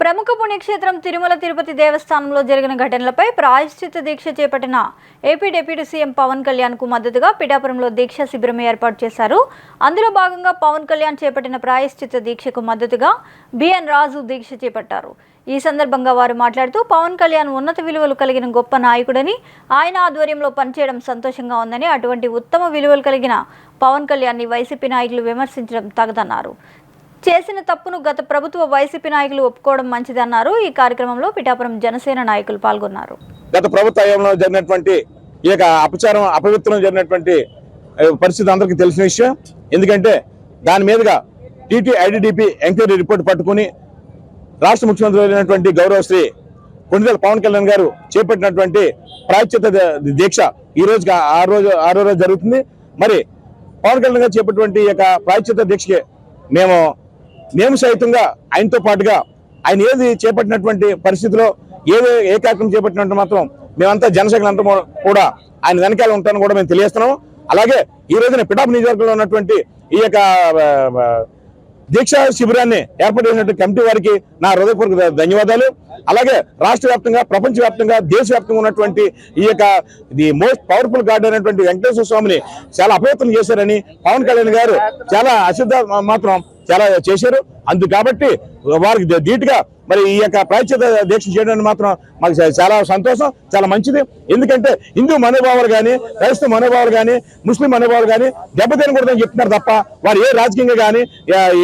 ప్రముఖ పుణ్యక్షేత్రం తిరుమల తిరుపతి దేవస్థానంలో జరిగిన ఘటనలపై ప్రాయశ్చిత్త దీక్ష చేపట్టిన ఏపీ డిప్యూటీ సీఎం పవన్ కళ్యాణ్కు మద్దతుగా పిఠాపురంలో దీక్షా శిబిరం ఏర్పాటు చేశారు. అందులో భాగంగా పవన్ కళ్యాణ్ చేపట్టిన ప్రాయశ్చిత్త దీక్షకు మద్దతుగా బిఎన్ రాజు దీక్ష చేపట్టారు. ఈ సందర్భంగా వారు మాట్లాడుతూ పవన్ కళ్యాణ్ ఉన్నత విలువలు కలిగిన గొప్ప నాయకుడని ఆయన ఆధ్వర్యంలో పనిచేయడం సంతోషంగా ఉందని అటువంటి ఉత్తమ విలువలు కలిగిన పవన్ కళ్యాణ్ని వైసీపీ నాయకులు విమర్శించడం తగదన్నారు. చేసిన తప్పును గత ప్రభుత్వ వైసీపీ నాయకులు ఒప్పుకోవడం మంచిదన్నారు. ఈ కార్యక్రమంలో పిఠాపురం జనసేన నాయకులు పాల్గొన్నారు. గత ప్రభుత్వ హయాంలో జరిగినటువంటి ఈ యొక్క అపచారం అపవిత్రం జరిగినటువంటి పరిస్థితి అందరికీ తెలిసిన విషయం. ఎందుకంటే దాని మీదుగా టీటీ ఐడిడిపి ఎంక్వైరీ రిపోర్ట్ పట్టుకుని రాష్ట్ర ముఖ్యమంత్రి అయినటువంటి గౌరవశ్రీ కొణిదెల పవన్ కళ్యాణ్ గారు చేపట్టినటువంటి ప్రాచ్యత ద- దీక్ష ఈ రోజు ఆ రోజు ఆరో రోజు జరుగుతుంది. మరి పవన్ కళ్యాణ్ గారు చేపట్టినటువంటి ఈ యొక్క ప్రాచ్యత దీక్షకి మేము మేము సైతంగా ఆయనతో పాటుగా ఆయన ఏది చేపట్టినటువంటి పరిస్థితిలో ఏది ఏ కార్యక్రమం చేపట్టినట్టు మాత్రం మేమంతా జనసేన అంతా కూడా ఆయన వెనకాల ఉంటాను కూడా మేము తెలియజేస్తున్నాము. అలాగే ఈ రోజున పిఠాపు నియోజకవర్గంలో ఉన్నటువంటి ఈ యొక్క దీక్ష దీక్షా శిబిరాన్ని ఏర్పాటు చేసినటువంటి కమిటీ వారికి నా హృదయపూర్వక ధన్యవాదాలు. అలాగే రాష్ట్ర వ్యాప్తంగా ప్రపంచ వ్యాప్తంగా దేశవ్యాప్తంగా ఉన్నటువంటి ఈ యొక్క ది మోస్ట్ పవర్ఫుల్ గాడ్ అయినటువంటి వెంకటేశ్వర స్వామిని చాలా అపవిత్రం చేశారని పవన్ కళ్యాణ్ గారు చాలా అశుద్ధ మాత్రం చాలా చేశారు. అందు కాబట్టి వారికి ధీటుగా మరి ఈ యొక్క ప్రాచ్యత దీక్ష చేయడానికి మాత్రం మాకు చాలా సంతోషం చాలా మంచిది. ఎందుకంటే హిందూ మనోభావాలు కానీ క్రైస్తవ మనోభావాలు కానీ ముస్లిం మనోభావాలు కానీ దెబ్బతినకూడదని చెప్తున్నారు తప్ప వారు ఏ రాజకీయంగా కానీ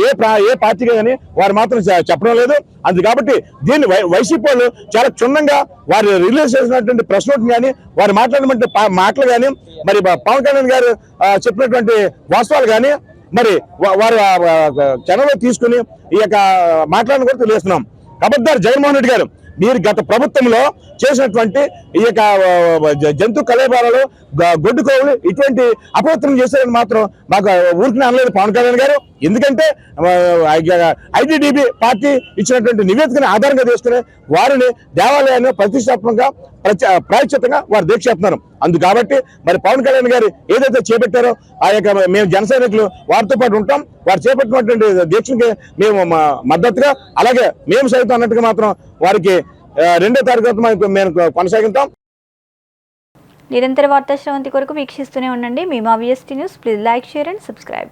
ఏ ప్రా- ఏ పార్టీగా కానీ వారు మాత్రం చెప్పడం లేదు. అందు కాబట్టి దీన్ని వై- వైసీపీ వాళ్ళు చాలా క్షుణ్ణంగా వారు రిలీజ్ చేసినటువంటి ప్రశ్న కానీ వారు మాట్లాడినటువంటి మాటలు కానీ మరి పవన్ కళ్యాణ్ గారు చెప్పినటువంటి వాస్తవాలు కానీ మరి వారి వారు ఛానల్లో తీసుకుని ఈ యొక్క మాట్లాడిన కూడా తెలియజేస్తున్నాం. కబద్దార్ జగన్మోహన్ రెడ్డి గారు మీరు గత ప్రభుత్వంలో చేసినటువంటి ఈ యొక్క జంతు కలేబారాలు గ- గొడ్డు ఇటువంటి అపవిత్రం చేశారని మాత్రం మాకు ఊరికి అనలేదు పవన్ కళ్యాణ్ గారు. ఎందుకంటే ఐటీడీబీ పార్టీ ఇచ్చినటువంటి నివేదికను ఆధారంగా చేసుకుని వారిని దేవాలయాన్ని ప్రతిష్టాత్మకంగా ప్రచ- ప్రాయశ్చిత్తంగా వారు దీక్ష చేస్తున్నారు. అందు కాబట్టి మరి పవన్ కళ్యాణ్ గారు ఏదైతే చేపట్టారో ఆ యొక్క మేము జన సైనికులు వారితో పాటు ఉంటాం. వారు చేపట్టినటువంటి దీక్షకి మేము మద్దతుగా అలాగే మేము సైతం అన్నట్టుగా మాత్రం వారికి రెండో తారీఖు మేము- మేము కొనసాగిస్తాం నిరంతర వార్తా శ్రవంతి కొరకు వీక్షిస్తూనే ఉండండి. మీ మా VST news please like share and subscribe